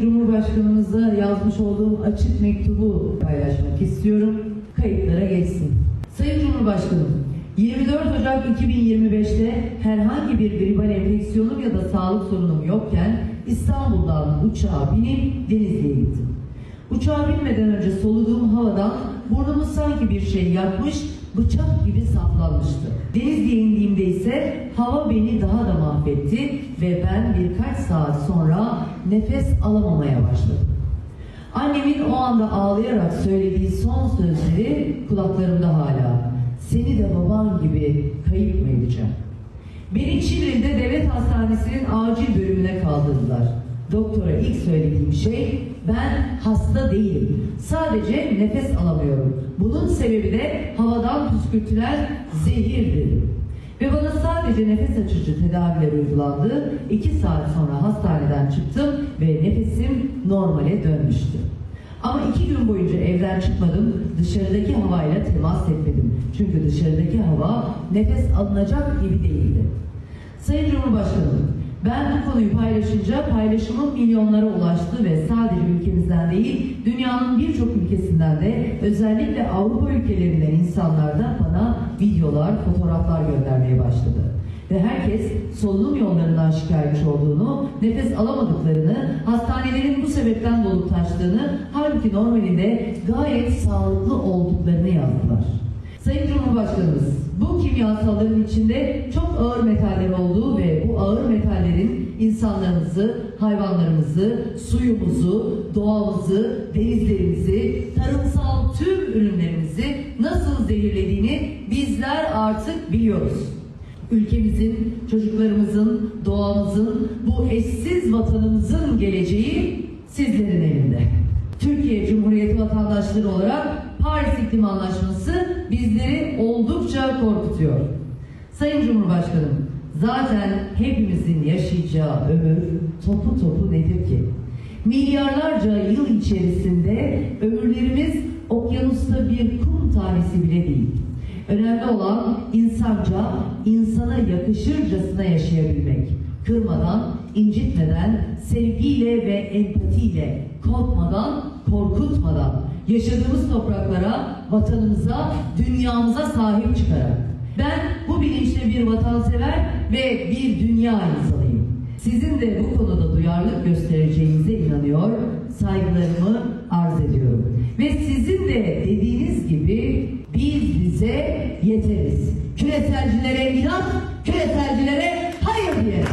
Cumhurbaşkanımıza yazmış olduğum açık mektubu paylaşmak istiyorum. Kayıtlara geçsin. Sayın Cumhurbaşkanım, 24 Ocak 2025'te herhangi bir gribal enfeksiyonum ya da sağlık sorunum yokken İstanbul'dan uçağa binip Denizli'ye gittim. Uçağa binmeden önce soluduğum havadan burnumu sanki bir şey yakmış, bıçak gibi saplanmıştı. Denizli'ye indiğimde ise hava beni daha da mahvetti ve ben birkaç saat sonra nefes alamamaya başladım. Annemin o anda ağlayarak söylediği son sözleri kulaklarımda hala. Seni de baban gibi kayıp mı edeceğim? Beni Çivril'de devlet hastanesinin acil bölümüne kaldırdılar. Doktora ilk söylediğim şey ben hasta değilim. Sadece nefes alamıyorum. Bunun sebebi de havadan püskürtülen zehirdir. Ve bana sadece nefes açıcı tedaviler uygulandı. İki saat sonra hastaneden çıktım ve nefesim normale dönmüştü. Ama iki gün boyunca evden çıkmadım, dışarıdaki havayla temas etmedim. Çünkü dışarıdaki hava nefes alınacak gibi değildi. Sayın Cumhurbaşkanım, ben bu konuyu paylaşınca paylaşımım milyonlara ulaştı ve sadece ülkemizden değil, dünyanın birçok ülkesinden de özellikle Avrupa ülkelerinden insanlar da bana videolar, fotoğraflar göndermeye başladı. Ve herkes solunum yollarından şikayetçi olduğunu, nefes alamadıklarını, hastanelerin bu sebepten dolup taştığını, halbuki normalinde gayet sağlıklı olduklarını yazdılar. Sayın Cumhurbaşkanımız, bu kimyasalların içinde çok ağır metaller olduğu insanlarımızı, hayvanlarımızı, suyumuzu, doğamızı, denizlerimizi, tarımsal tüm ürünlerimizi nasıl zehirlediğini bizler artık biliyoruz. Ülkemizin, çocuklarımızın, doğamızın, bu eşsiz vatanımızın geleceği sizlerin elinde. Türkiye Cumhuriyeti vatandaşları olarak Paris İklim Anlaşması bizleri oldukça korkutuyor. Sayın Cumhurbaşkanım, zaten hepimizin yaşayacağı ömür topu topu nedir ki? Milyarlarca yıl içerisinde ömürlerimiz okyanusta bir kum tanesi bile değil. Önemli olan insanca, insana yakışırcasına yaşayabilmek. Kırmadan, incitmeden, sevgiyle ve empatiyle, korkmadan, korkutmadan, yaşadığımız topraklara, vatanımıza, dünyamıza sahip çıkarak. Ben bu bilinçle bir vatansever ve bir dünya insanıyım. Sizin de bu konuda duyarlılık göstereceğinize inanıyor, saygılarımı arz ediyorum. Ve sizin de dediğiniz gibi biz bize yeteriz. Küreselcilere inat, küreselcilere hayır diye.